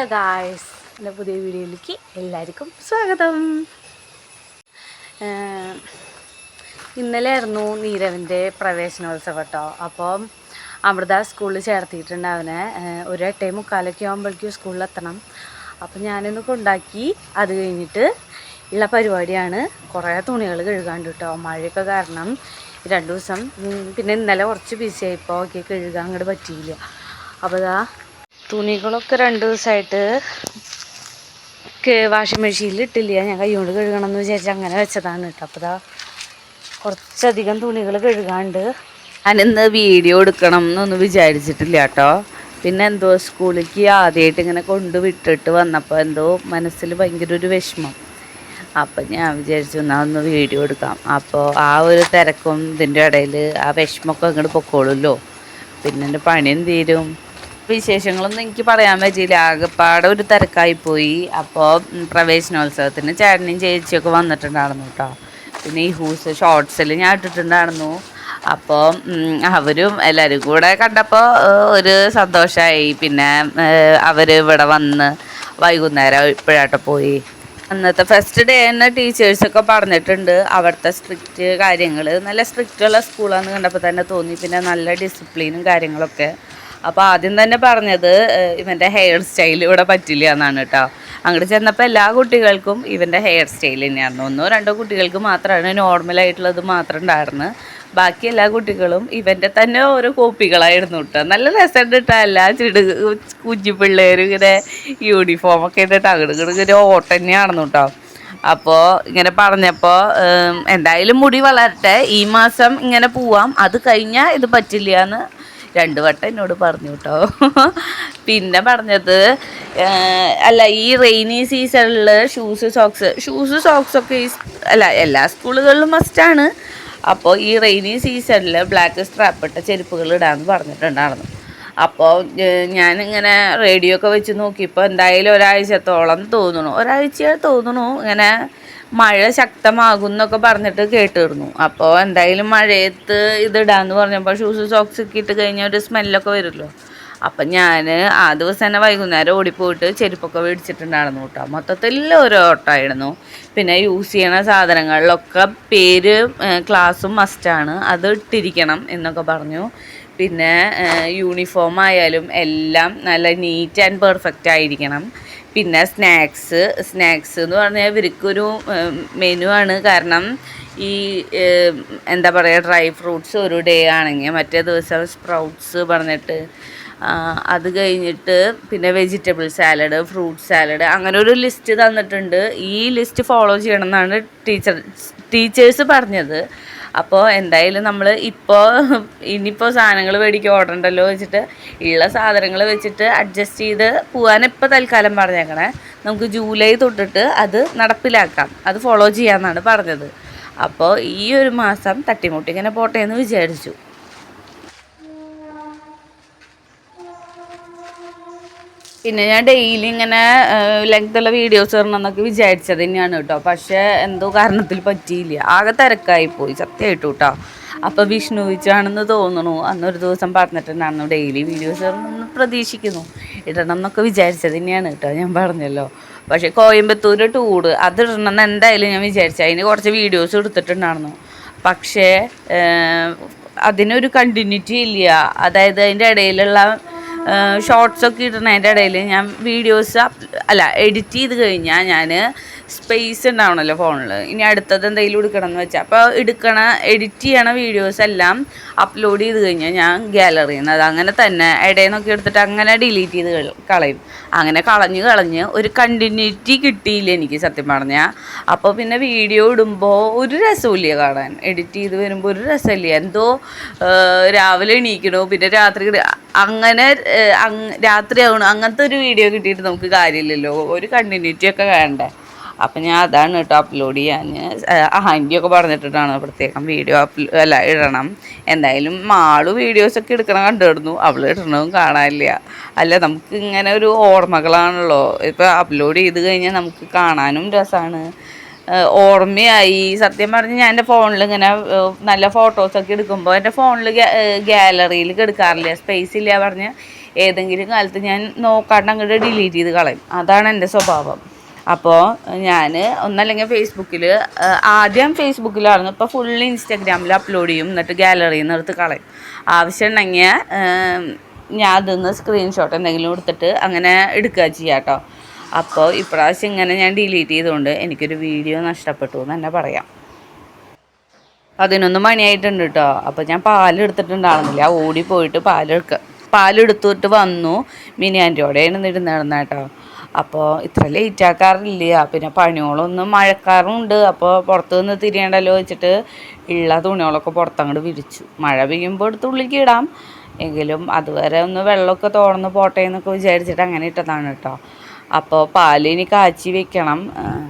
Hello guys എന്റെ പുതിയ വീഡിയോയിലേക്ക് എല്ലാവർക്കും സ്വാഗതം. ഇന്നലെയായിരുന്നു നീരവിന്റെ പ്രവേശനോത്സവം കേട്ടോ. അപ്പം അമൃത സ്കൂളിൽ ചേർത്തിയിട്ടുണ്ട് അവനെ. ഒരു എട്ടേ മുക്കാലൊക്കെ ആകുമ്പോഴേക്കും സ്കൂളിൽ എത്തണം. അപ്പം ഞാനിന്ന് കൊണ്ടാക്കി അത് കഴിഞ്ഞിട്ട് ഉള്ള പരിപാടിയാണ്. കുറേ തുണികൾ കഴുകാണ്ട് കേട്ടോ. മഴയൊക്കെ കാരണം രണ്ട് ദിവസം പിന്നെ ഇന്നലെ കുറച്ച് ബിസി ആയിപ്പോൾ ഒക്കെ കഴുകാൻ അങ്ങോട്ട് പറ്റിയില്ല. അപ്പോൾ ഇതാ തുണികളൊക്കെ രണ്ട് ദിവസമായിട്ട് വാഷിംഗ് മെഷീനിൽ ഇട്ടില്ല. ഞാൻ കൈകൊണ്ട് കഴുകണം എന്ന് വിചാരിച്ച് അങ്ങനെ വെച്ചതാണ് കേട്ടോ. അപ്പോൾ ഇതാ കുറച്ചധികം തുണികൾ കഴുകാണ്ട് ഞാനിന്ന് വീഡിയോ എടുക്കണം എന്നൊന്നും വിചാരിച്ചിട്ടില്ല കേട്ടോ. പിന്നെ എന്തോ സ്കൂളിലേക്ക് ആദ്യമായിട്ട് ഇങ്ങനെ കൊണ്ടുവിട്ടിട്ട് വന്നപ്പോൾ എന്തോ മനസ്സിൽ ഭയങ്കര ഒരു വിഷമം. അപ്പം ഞാൻ വിചാരിച്ചു എന്നാൽ ഒന്ന് വീഡിയോ എടുക്കാം. അപ്പോൾ ആ ഒരു തിരക്കും ഇതിന്റെ ഇടയിൽ ആ വിഷമമൊക്കെ അങ്ങോട്ട് പൊക്കോളുമല്ലോ പിന്നെ എന്റെ പണിയും തീരും? വിശേഷങ്ങളൊന്നും എനിക്ക് പറയാൻ പറ്റിയില്ല. ആകെപ്പാടെ ഒരു തിരക്കായി പോയി. അപ്പോൾ പ്രവേശനോത്സവത്തിന് ചേട്ടനും ചേച്ചിയൊക്കെ വന്നിട്ടുണ്ടായിരുന്നു കേട്ടോ പിന്നെ ഈ ഹൂസ് ഷോർട്സിൽ ഞാൻ ഇട്ടിട്ടുണ്ടായിരുന്നു. അപ്പോൾ അവരും എല്ലാവരും കൂടെ കണ്ടപ്പോൾ ഒരു സന്തോഷമായി പിന്നെ അവർ ഇവിടെ വന്ന് വൈകുന്നേരം ഇപ്പോഴാട്ടോ പോയി. അന്നത്തെ ഫസ്റ്റ് ഡേ തന്നെ ടീച്ചേഴ്സൊക്കെ പറഞ്ഞിട്ടുണ്ട്. അവിടുത്തെ സ്ട്രിക്റ്റ് കാര്യങ്ങൾ നല്ല സ്ട്രിക്റ്റുള്ള സ്കൂളാണെന്ന് കണ്ടപ്പോൾ തന്നെ തോന്നി. പിന്നെ നല്ല ഡിസിപ്ലിനും കാര്യങ്ങളൊക്കെ അപ്പോൾ ആദ്യം തന്നെ പറഞ്ഞത് ഇവന്റെ ഹെയർ സ്റ്റൈൽ ഇവിടെ പറ്റില്ല എന്നാണ് കേട്ടോ അങ്ങോട്ട് ചെന്നപ്പോൾ എല്ലാ കുട്ടികൾക്കും ഇവന്റെ ഹെയർ സ്റ്റൈൽ തന്നെയായിരുന്നു. ഒന്നോ രണ്ടോ കുട്ടികൾക്ക് മാത്രമാണ് നോർമലായിട്ടുള്ളത് മാത്രം ഉണ്ടായിരുന്നു. ബാക്കി എല്ലാ കുട്ടികളും ഇവന്റെ തന്നെ ഓരോ കോപ്പികളായിരുന്നു കേട്ടോ നല്ല രസമുണ്ട് കേട്ടോ എല്ലാ ചിടു കുഞ്ഞു പിള്ളേരും ഇങ്ങനെ യൂണിഫോം ഒക്കെ ഇട്ടിട്ട് അങ്ങോട്ട് ഇങ്ങോട്ട് ഒരു ഓട്ടം തന്നെയാണെന്ന് കേട്ടോ അപ്പോൾ ഇങ്ങനെ പറഞ്ഞപ്പോൾ എന്തായാലും മുടി വളരട്ടെ ഈ മാസം ഇങ്ങനെ പോവാം. അത് കഴിഞ്ഞാൽ ഇത് പറ്റില്ല എന്ന് രണ്ട് വട്ടം എന്നോട് പറഞ്ഞു കേട്ടോ പിന്നെ പറഞ്ഞത് അല്ല ഈ റെയിനി സീസണിൽ ഷൂസ് സോക്സ് ഷൂസ് സോക്സ് ഒക്കെ ഈ അല്ല എല്ലാ സ്കൂളുകളിലും മസ്റ്റാണ് അപ്പോൾ ഈ റെയിനി സീസണിൽ ബ്ലാക്ക് സ്ട്രാപ്പിട്ട ചെരുപ്പുകൾ ഇടാമെന്ന് പറഞ്ഞിട്ടുണ്ടായിരുന്നു. അപ്പോൾ ഞാനിങ്ങനെ റേഡിയോ ഒക്കെ വെച്ച് നോക്കിയപ്പോൾ എന്തായാലും ഒരാഴ്ചത്തോളം തോന്നുന്നു. ഒരാഴ്ച തോന്നുന്നു ഇങ്ങനെ മഴ ശക്തമാകും എന്നൊക്കെ പറഞ്ഞിട്ട് കേട്ടിരുന്നു. അപ്പോൾ എന്തായാലും മഴയത്ത് ഇതിടാന്ന് പറഞ്ഞപ്പോൾ ഷൂസ് സോക്സ് ഒക്കെ ഇട്ട് കഴിഞ്ഞാൽ ഒരു സ്മെല്ലൊക്കെ വരുമല്ലോ അപ്പം ഞാൻ ആ ദിവസം തന്നെ വൈകുന്നേരം ഓടിപ്പോയിട്ട് ചെരുപ്പൊക്കെ മേടിച്ചിട്ടുണ്ടായിരുന്നു കേട്ടോ. മൊത്തത്തിൽ ഒരു ഓട്ടമായിരുന്നു. പിന്നെ യൂസ് ചെയ്യണ സാധനങ്ങളിലൊക്കെ പേര് ക്ലാസ്സും മസ്റ്റാണ് അത് ഇട്ടിരിക്കണം എന്നൊക്കെ പറഞ്ഞു. പിന്നെ യൂണിഫോം ആയാലും എല്ലാം നല്ല നീറ്റ് ആൻഡ് പെർഫെക്റ്റ് ആയിരിക്കണം. പിന്നെ സ്നാക്സ് സ്നാക്സ് എന്ന് പറഞ്ഞാൽ ഇവർക്കൊരു മെനു ആണ്. കാരണം ഈ എന്താ പറയുക ഡ്രൈ ഫ്രൂട്ട്സ് ഒരു ഡേ ആണെങ്കിൽ മറ്റേ ദിവസം സ്പ്രൗട്ട്സ് പറഞ്ഞിട്ട് അത് കഴിഞ്ഞിട്ട് പിന്നെ വെജിറ്റബിൾ സാലഡ് ഫ്രൂട്ട് സാലഡ് അങ്ങനെ ഒരു ലിസ്റ്റ് തന്നിട്ടുണ്ട്. ഈ ലിസ്റ്റ് ഫോളോ ചെയ്യണം എന്നാണ് ടീച്ചർ ടീച്ചേഴ്സ് പറഞ്ഞത്. അപ്പോൾ എന്തായാലും നമ്മൾ ഇപ്പോൾ ഇനിയിപ്പോൾ സാധനങ്ങൾ മേടിക്കുക ഓർഡർ ഉണ്ടല്ലോ വെച്ചിട്ട് ഉള്ള സാധനങ്ങൾ വെച്ചിട്ട് അഡ്ജസ്റ്റ് ചെയ്ത് പോകാൻ ഇപ്പോൾ തൽക്കാലം പറഞ്ഞേക്കണേ. നമുക്ക് ജൂലൈ തൊട്ടിട്ട് അത് നടപ്പിലാക്കാം. അത് ഫോളോ ചെയ്യാമെന്നാണ് പറഞ്ഞത്. അപ്പോൾ ഈ ഒരു മാസം തട്ടിമുട്ടി ഇങ്ങനെ പോട്ടെ എന്ന് വിചാരിച്ചു. പിന്നെ ഞാൻ ഡെയിലി ഇങ്ങനെ ലെങ്ത്തുള്ള വീഡിയോസ് വരണം എന്നൊക്കെ വിചാരിച്ചത് തന്നെയാണ് കേട്ടോ. പക്ഷേ എന്തോ കാരണത്തിൽ പറ്റിയില്ല. ആകെ തിരക്കായി പോയി സത്യമായിട്ട് കേട്ടോ. അപ്പോൾ വിഷ്ണു വിച്ചാണെന്ന് തോന്നുന്നു. അന്നൊരു ദിവസം പറഞ്ഞിട്ടുണ്ടായിരുന്നു ഡെയിലി വീഡിയോസ് ഇടണമെന്ന് പ്രതീക്ഷിക്കുന്നു. ഇടണം എന്നൊക്കെ വിചാരിച്ചത് തന്നെയാണ് കേട്ടോ ഞാൻ പറഞ്ഞല്ലോ. പക്ഷേ കോയമ്പത്തൂർ ടൂറ് അത് ഇടണമെന്ന് എന്തായാലും ഞാൻ വിചാരിച്ചു. അതിന് കുറച്ച് വീഡിയോസ് എടുത്തിട്ടുണ്ടായിരുന്നു. പക്ഷേ അതിനൊരു കണ്ടിന്യൂറ്റി ഇല്ല. അതായത് അതിന്റെ ഇടയിലുള്ള ഷോർട്സ് ഒക്കെ ഇടുന്നതിന്റെ ഇടയിൽ ഞാൻ വീഡിയോസ് അല്ല എഡിറ്റ് ചെയ്ത് കഴിഞ്ഞാൽ ഞാൻ സ്പേസ് ഉണ്ടാവണമല്ലോ ഫോണിൽ ഇനി അടുത്തത് എന്തെങ്കിലും എടുക്കണം എന്ന് വെച്ചാൽ അപ്പോൾ എടുക്കണ എഡിറ്റ് ചെയ്യണ വീഡിയോസ് എല്ലാം അപ്ലോഡ് ചെയ്ത് കഴിഞ്ഞാൽ ഞാൻ ഗാലറിയിൽ നിന്ന് അത് അങ്ങനെ തന്നെ ഇടയിൽ നിന്നൊക്കെ എടുത്തിട്ട് അങ്ങനെ ഡിലീറ്റ് ചെയ്ത് കളയും. അങ്ങനെ കളഞ്ഞ് കളഞ്ഞ് ഒരു കണ്ടിന്യൂറ്റി കിട്ടിയില്ല എനിക്ക് സത്യം പറഞ്ഞാൽ അപ്പോൾ പിന്നെ വീഡിയോ ഇടുമ്പോൾ ഒരു രസമില്ല കാണാൻ. എഡിറ്റ് ചെയ്ത് വരുമ്പോൾ ഒരു രസമില്ല. എന്തോ രാവിലെ എണീക്കണോ പിന്നെ രാത്രി അങ്ങനെ രാത്രി ആവണം അങ്ങനത്തെ ഒരു വീഡിയോ കിട്ടിയിട്ട് നമുക്ക് കാര്യമില്ലല്ലോ. ഒരു കണ്ടിന്യൂറ്റി ഒക്കെ വേണ്ടേ. അപ്പം ഞാൻ അതാണ് കേട്ടോ അപ്ലോഡ് ചെയ്യാൻ. ഒക്കെ പറഞ്ഞിട്ടിട്ടാണ് പ്രത്യേകം വീഡിയോ അപ്ലോ അല്ല ഇടണം. എന്തായാലും മാൾ വീഡിയോസൊക്കെ എടുക്കണം കണ്ടിടുന്നു അവൾ ഇടണതും കാണാനില്ല. അല്ല നമുക്ക് ഇങ്ങനെ ഒരു ഓർമ്മകളാണല്ലോ. ഇപ്പോൾ അപ്ലോഡ് ചെയ്ത് കഴിഞ്ഞാൽ നമുക്ക് കാണാനും രസമാണ് ഓർമ്മയായി. സത്യം പറഞ്ഞ് ഞാൻ എന്റെ ഫോണിൽ ഇങ്ങനെ നല്ല ഫോട്ടോസൊക്കെ എടുക്കുമ്പോൾ എന്റെ ഫോണിൽ ഗാലറിയിൽ എടുക്കാറില്ല? സ്പേസ് ഇല്ല പറഞ്ഞ് ഏതെങ്കിലും കാലത്ത് ഞാൻ നോക്കാണ്ട് അങ്ങോട്ട് ഡിലീറ്റ് ചെയ്ത് കളയും. അതാണ് എന്റെ സ്വഭാവം. അപ്പോൾ ഞാൻ ഒന്നല്ലെങ്കിൽ ഫേസ്ബുക്കിൽ ആദ്യം ഫേസ്ബുക്കിലായിരുന്നു ഇപ്പോൾ ഫുൾ ഇൻസ്റ്റാഗ്രാമിൽ അപ്ലോഡ് ചെയ്യും. എന്നിട്ട് ഗാലറിയിൽ നിന്ന് എടുത്ത് കളയും. ആവശ്യമുണ്ടെങ്കിൽ ഞാൻ അതിൽ നിന്ന് സ്ക്രീൻഷോട്ട് എന്തെങ്കിലും എടുത്തിട്ട് അങ്ങനെ എടുക്കുക ചെയ്യാം കേട്ടോ അപ്പോൾ ഇപ്രാവശ്യം ഇങ്ങനെ ഞാൻ ഡിലീറ്റ് ചെയ്തുകൊണ്ട് എനിക്കൊരു വീഡിയോ നഷ്ടപ്പെട്ടു എന്ന് തന്നെ പറയാം. പതിനൊന്ന് മണിയായിട്ടുണ്ട് കേട്ടോ അപ്പോൾ ഞാൻ പാലെടുത്തിട്ടുണ്ടായിരുന്നില്ല. ഓടി പോയിട്ട് പാലെടുക്കുക പാലെടുത്തിട്ട് വന്നു. മിനി ആന്റിയോടെയാണ് ഇരുന്നിരുന്നത് കേട്ടോ. അപ്പോൾ ഇത്ര ലേറ്റ് ആക്കാറില്ല. പിന്നെ പണികളൊന്നും മഴക്കാറുണ്ട്. അപ്പോൾ പുറത്ത് നിന്ന് തിരിയണ്ടല്ലോ വെച്ചിട്ട് ഉള്ള തുണികളൊക്കെ പുറത്തങ്ങോട്ട് വിരിച്ചു. മഴ പെയ്യുമ്പോൾ എടുത്ത് ഉള്ളിലേക്ക് ഇടാം. എങ്കിലും അതുവരെ ഒന്ന് വെള്ളമൊക്കെ തോർന്ന് പോട്ടെ എന്നൊക്കെ വിചാരിച്ചിട്ട് അങ്ങനെ ഇട്ടതാണ് കേട്ടോ അപ്പോൾ പാൽ ഇനി കാച്ചി വെക്കണം.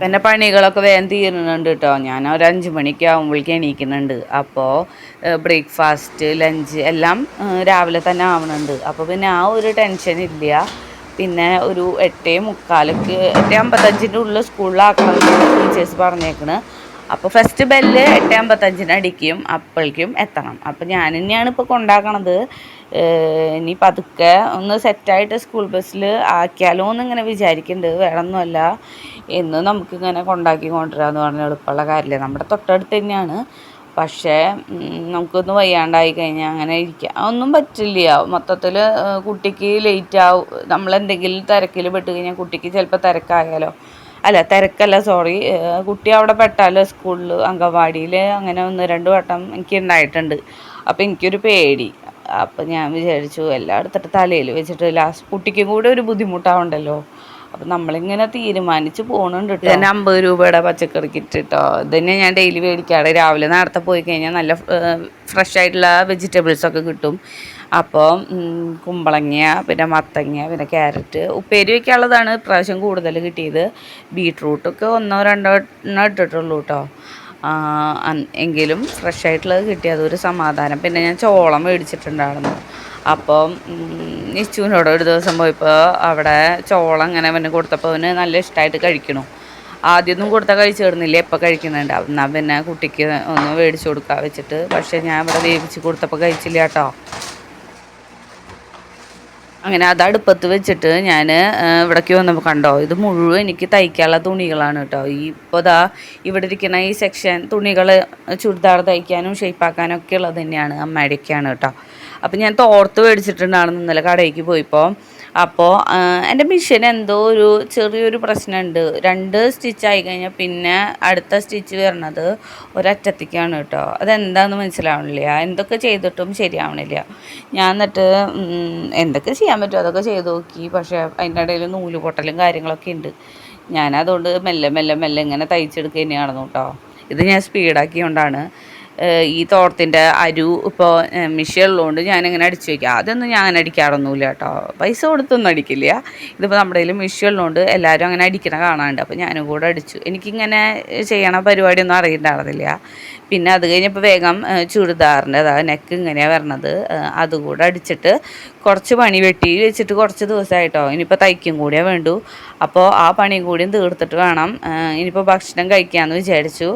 പിന്നെ പണികളൊക്കെ വേഗം തീരുന്നുണ്ട് കേട്ടോ ഞാൻ ഒരു അഞ്ച് മണിക്ക് ആകുമ്പോഴേക്കും എണീക്കുന്നുണ്ട്. അപ്പോൾ ബ്രേക്ക്ഫാസ്റ്റ് ലഞ്ച് എല്ലാം രാവിലെ തന്നെ ആവണുണ്ട്. അപ്പോൾ പിന്നെ ആ ഒരു ടെൻഷൻ ഇല്ല. പിന്നെ ഒരു എട്ടേ മുക്കാലൊക്കെ എട്ടേ അമ്പത്തഞ്ചിന്റെ ഉള്ളിൽ സ്കൂളിലാക്കണം ടീച്ചേഴ്സ് പറഞ്ഞേക്കണ്. അപ്പോൾ ഫസ്റ്റ് ബെല്ല് എട്ട് അമ്പത്തഞ്ചിന് അടിക്കും അപ്പോഴേക്കും എത്തണം. അപ്പോൾ ഞാൻ തന്നെയാണ് ഇപ്പോൾ കൊണ്ടാക്കണത്. ഇനി പതുക്കെ ഒന്ന് സെറ്റായിട്ട് സ്കൂൾ ബസ്സിൽ ആക്കിയാലോ എന്നിങ്ങനെ വിചാരിക്കുന്നുണ്ട് വേണമെന്നല്ല എന്ന് നമുക്കിങ്ങനെ കൊണ്ടാക്കി കൊണ്ടുവരാമെന്ന് പറഞ്ഞാൽ എളുപ്പമുള്ള കാര്യമില്ല നമ്മുടെ തൊട്ടടുത്ത് തന്നെയാണ്. പക്ഷേ നമുക്കൊന്ന് വയ്യാണ്ടായി കഴിഞ്ഞാൽ അങ്ങനെ ഇരിക്കാം. ഒന്നും പറ്റില്ല. മൊത്തത്തിൽ കുട്ടിക്ക് ലേറ്റ് ആവും. നമ്മളെന്തെങ്കിലും തിരക്കിൽ പെട്ട് കഴിഞ്ഞാൽ കുട്ടിക്ക് ചിലപ്പോൾ തിരക്കായാലോ. അല്ല തിരക്കല്ല സോറി കുട്ടി അവിടെ പെട്ടാലോ സ്കൂളിൽ അംഗൻവാടിയിൽ അങ്ങനെ ഒന്ന് രണ്ട് വട്ടം എനിക്ക് ഉണ്ടായിട്ടുണ്ട്. അപ്പോൾ എനിക്കൊരു പേടി. അപ്പം ഞാൻ വിചാരിച്ചു എല്ലാം എടുത്തിട്ട് തലയിൽ വെച്ചിട്ട് ലാസ്റ്റ് കുട്ടിക്കും കൂടെ ഒരു ബുദ്ധിമുട്ടാവണ്ടല്ലോ? അപ്പം നമ്മളിങ്ങനെ തീരുമാനിച്ച് പോണുണ്ട് കേട്ടോ അമ്പത് രൂപയുടെ പച്ചക്കറി കിറ്റ് കേട്ടോ ഇതന്നെ ഞാൻ ഡെയിലി മേടിക്കാറ്. രാവിലെ നേരത്തെ പോയി കഴിഞ്ഞാൽ നല്ല ഫ്രഷ് ആയിട്ടുള്ള വെജിറ്റബിൾസ് ഒക്കെ കിട്ടും. അപ്പോൾ കുമ്പളങ്ങ പിന്നെ മത്തങ്ങ പിന്നെ ക്യാരറ്റ് ഉപ്പേരി വയ്ക്കാനുള്ളതാണ് ഇപ്രാവശ്യം കൂടുതൽ കിട്ടിയത്. ബീട്രൂട്ടൊക്കെ ഒന്നോ രണ്ടോ എണ്ണം ഇട്ടിട്ടുള്ളൂ കേട്ടോ എങ്കിലും ഫ്രഷ് ആയിട്ടുള്ളത് കിട്ടി അതൊരു സമാധാനം. പിന്നെ ഞാൻ ചോളം മേടിച്ചിട്ടുണ്ടായിരുന്നു. അപ്പം നിച്ചുവിനോട് ഒരു ദിവസം പോയപ്പോൾ അവിടെ ചോളം ഇങ്ങനെ അവന് കൊടുത്തപ്പോൾ അവന് നല്ല ഇഷ്ടമായിട്ട് കഴിക്കണു. ആദ്യമൊന്നും കൊടുത്താൽ കഴിച്ചു തീർന്നില്ല എപ്പോൾ കഴിക്കുന്നുണ്ട്. എന്നാൽ പിന്നെ കുട്ടിക്ക് ഒന്ന് മേടിച്ചു കൊടുക്കാൻ വെച്ചിട്ട്. പക്ഷേ ഞാൻ ഇവിടെ വേവിച്ച് കൊടുത്തപ്പോൾ കഴിച്ചില്ല കേട്ടോ. അങ്ങനെ അത് അടുപ്പത്ത് വെച്ചിട്ട് ഞാൻ ഇവിടേക്ക് വന്നപ്പോൾ കണ്ടോ ഇത് മുഴുവൻ എനിക്ക് തയ്ക്കാനുള്ള തുണികളാണ് കേട്ടോ. ഈ ഇപ്പോൾ ദാ ഇവിടെ ഇരിക്കുന്ന ഈ സെക്ഷൻ തുണികൾ ചുരിദാർ തയ്ക്കാനും ഷേപ്പാക്കാനും ഒക്കെ ഉള്ളത് തന്നെയാണ് അമ്മയുടെയൊക്കെയാണ് കേട്ടോ. അപ്പം ഞാൻ തോർത്ത് മേടിച്ചിട്ടുണ്ടായിരുന്നു ഇന്നലെ കടയ്ക്ക് പോയപ്പോൾ അപ്പോൾ എന്റെ മിഷൻ എന്തോ ഒരു ചെറിയൊരു പ്രശ്നമുണ്ട് രണ്ട് സ്റ്റിച്ച് ആയി കഴിഞ്ഞാൽ പിന്നെ അടുത്ത സ്റ്റിച്ച് വരുന്നത് ഒരറ്റത്തേക്കാണ് കേട്ടോ. അതെന്താണെന്ന് മനസ്സിലാവണില്ല. എന്തൊക്കെ ചെയ്തിട്ടും ശരിയാവണില്ല. ഞാൻ എന്നിട്ട് എന്തൊക്കെ ചെയ്യാൻ പറ്റുമോ അതൊക്കെ ചെയ്ത് നോക്കി. പക്ഷേ അതിന്റെ ഇടയിൽ നൂൽ പൊട്ടലും കാര്യങ്ങളൊക്കെ ഉണ്ട് ഞാനതുകൊണ്ട് മെല്ലെ മെല്ലെ മെല്ലെ ഇങ്ങനെ തയ്ച്ചെടുക്കുക തന്നെയാണെന്നു കേട്ടോ. ഇത് ഞാൻ സ്പീഡാക്കിയോണ്ടാണ് ഈ തോട്ടത്തിന്റെ അരു ഇപ്പോൾ മിഷ്യൻ ഉള്ളതുകൊണ്ട് ഞാനിങ്ങനെ അടിച്ചു വയ്ക്കുക അതൊന്നും ഞാൻ അങ്ങനെ അടിക്കാറൊന്നുമില്ല കേട്ടോ. പൈസ കൊടുത്തൊന്നും അടിക്കില്ല. ഇതിപ്പോൾ നമ്മുടെ കയ്യിൽ മിഷ്യൻ ഉള്ളതുകൊണ്ട് എല്ലാവരും അങ്ങനെ അടിക്കണ കാണാനുണ്ട്. അപ്പോൾ ഞാനും കൂടെ അടിച്ചു. എനിക്കിങ്ങനെ ചെയ്യണ പരിപാടിയൊന്നും അറിയണ്ടായിരുന്നില്ല. പിന്നെ അത് കഴിഞ്ഞപ്പോൾ വേഗം ചുരിദാറിന്റെ അതായത് നെക്ക് ഇങ്ങനെയാണ് വരണത്. അതുകൂടെ അടിച്ചിട്ട് കുറച്ച് പണി വെട്ടി വെച്ചിട്ട് കുറച്ച് ദിവസമായിട്ടോ ഇനിയിപ്പോൾ തയ്ക്കും കൂടിയേ വേണ്ടു. അപ്പോൾ ആ പണിയും കൂടിയും തീർത്തിട്ട് വേണം. ഇനിയിപ്പോൾ ഭക്ഷണം കഴിക്കാമെന്ന് വിചാരിച്ചു.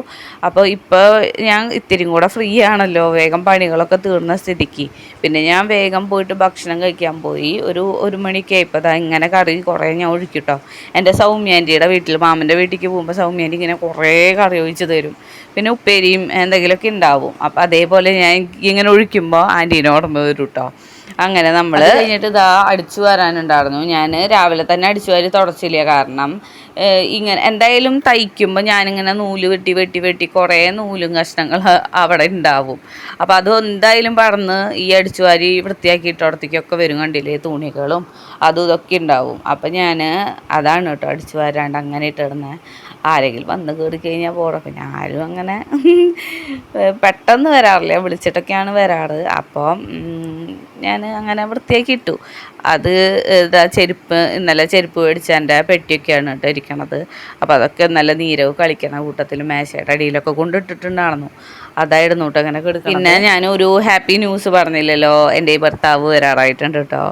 അപ്പോൾ ഇപ്പോൾ ഞാൻ ഇത്തിരി കൂടെ ഫ്രീ ആണല്ലോ. വേഗം പണികളൊക്കെ തീർന്ന സ്ഥിതിക്ക്. പിന്നെ ഞാൻ വേഗം പോയിട്ട് ഭക്ഷണം കഴിക്കാൻ പോയി. ഒരു ഒരു മണിക്ക് ഇപ്പോൾ ഇതാ ഇങ്ങനെ കറി കുറേ ഞാൻ ഒഴിക്കിട്ടോ. എന്റെ സൗമ്യാന്റിയുടെ വീട്ടിൽ മാമന്റെ വീട്ടിലേക്ക് പോകുമ്പോൾ സൗമ്യാന്റി ഇങ്ങനെ കുറേ കറി ഒഴിച്ച് തരും. പിന്നെ ഉപ്പേരിയും എന്തെങ്കിലുമൊക്കെ ഉണ്ടാവും അപ്പം അതേപോലെ ഞാൻ ഇങ്ങനെ ഒഴിക്കുമ്പോൾ ആന്റീനെ ഓർമ്മ വരും കേട്ടോ അങ്ങനെ നമ്മൾ കഴിഞ്ഞിട്ട് ഇതാ അടിച്ചു വരാനുണ്ടായിരുന്നു. ഞാൻ രാവിലെ തന്നെ അടിച്ചു വാരി തുടച്ചില്ല. കാരണം ഇങ്ങനെ എന്തായാലും തയ്ക്കുമ്പോൾ ഞാനിങ്ങനെ നൂൽ വെട്ടി വെട്ടി വെട്ടി കുറേ നൂലും കഷ്ണങ്ങൾ അവിടെ ഉണ്ടാവും അപ്പോൾ അത് എന്തായാലും പറന്ന് ഈ അടിച്ചു വാരി വൃത്തിയാക്കിയിട്ടോടത്തേക്കൊക്കെ വരും കണ്ടില്ലേ തുണികളും അതും ഇതൊക്കെ ഉണ്ടാവും അപ്പം ഞാൻ അതാണ് കേട്ടോ അടിച്ചു വാരാണ്ട് അങ്ങനെ ഇട്ടിടുന്നത് ആരെങ്കിലും വന്ന് കയറി കഴിഞ്ഞാൽ പിന്നെ ആരും അങ്ങനെ പെട്ടെന്ന് വരാറില്ല. വിളിച്ചിട്ടൊക്കെയാണ് വരാറ്. അപ്പം ഞാൻ അങ്ങനെ വൃത്തിയാക്കി ഇട്ടു. അത് ഇതാ ചെരുപ്പ് ഇന്നലെ ചെരുപ്പ് മേടിച്ച എന്റെ പെട്ടിയൊക്കെയാണ് കേട്ടോ ഇരിക്കണത്. അപ്പോൾ അതൊക്കെ നല്ല നീരവ് കളിക്കണ കൂട്ടത്തിൽ മേശയുടെ അടിയിലൊക്കെ കൊണ്ടിട്ടിട്ടുണ്ടായിരുന്നു. അതായിരുന്നു കേട്ടോ അങ്ങനെ കിടക്കുക പിന്നെ ഞാൻ ഒരു ഹാപ്പി ന്യൂസ് പറഞ്ഞില്ലല്ലോ. എന്റെ ഈ ഭർത്താവ് വരാറായിട്ടുണ്ട് കേട്ടോ.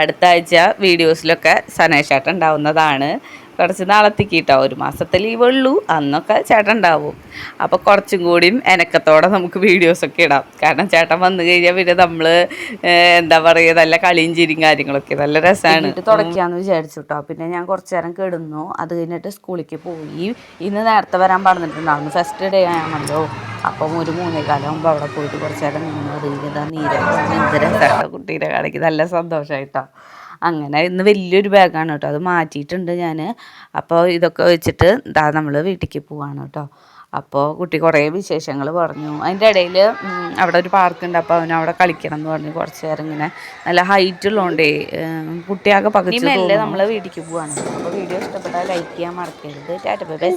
അടുത്ത ആഴ്ച വീഡിയോസിലൊക്കെ സനേഷായിട്ട് ഉണ്ടാവുന്നതാണ്. കുറച്ച് നാളത്തേക്ക് കേട്ടോ ഒരു മാസത്തെ ലീവ് ഉള്ളൂ അന്നൊക്കെ ചേട്ടൻ ഉണ്ടാവും അപ്പോൾ കുറച്ചും കൂടിയും എനക്കത്തോടെ നമുക്ക് വീഡിയോസൊക്കെ ഇടാം. കാരണം ചേട്ടൻ വന്നു കഴിഞ്ഞാൽ പിന്നെ നമ്മൾ എന്താ പറയുക നല്ല കളിയും ചിരിയും കാര്യങ്ങളൊക്കെ നല്ല രസമാണ് തുടക്കാന്ന് വിചാരിച്ചു കേട്ടോ പിന്നെ ഞാൻ കുറച്ച് നേരം കിടന്നു. അത് കഴിഞ്ഞിട്ട് സ്കൂളിലേക്ക് പോയി. ഇന്ന് നേരത്തെ വരാൻ പറഞ്ഞിട്ടുണ്ടായിരുന്നു ഫസ്റ്റ് ഡേ ആണല്ലോ. അപ്പം ഒരു മൂന്നേ കാലമാകുമ്പോൾ അവിടെ പോയിട്ട് കുറച്ച് നേരം നിന്ന്. രസമായിട്ടോ കുട്ടീനെ കാണിക്ക് നല്ല സന്തോഷമായിട്ടോ അങ്ങനെ ഇന്ന് വലിയൊരു ബാഗാണ് കേട്ടോ. അത് മാറ്റിയിട്ടുണ്ട് ഞാൻ അപ്പോൾ ഇതൊക്കെ വെച്ചിട്ട് ഇതാ നമ്മൾ വീട്ടിലേക്ക് പോവാണ് കേട്ടോ. അപ്പോൾ കുട്ടി കുറേ വിശേഷങ്ങൾ പറഞ്ഞു. അതിന്റെ ഇടയിൽ അവിടെ ഒരു പാർക്കുണ്ട് അപ്പോൾ അവൻ അവിടെ കളിക്കണം എന്ന് പറഞ്ഞു കുറച്ച് നേരം ഇങ്ങനെ. നല്ല ഹൈറ്റ് ഉള്ളതുകൊണ്ടേ കുട്ടിയാകെ പകുതി നമ്മൾ വീട്ടിലേക്ക് പോവാണ്. അപ്പോൾ വീഡിയോ ഇഷ്ടപ്പെട്ടാൽ ലൈക്ക് ചെയ്യാൻ മറക്കരുത്. Tata bye bye.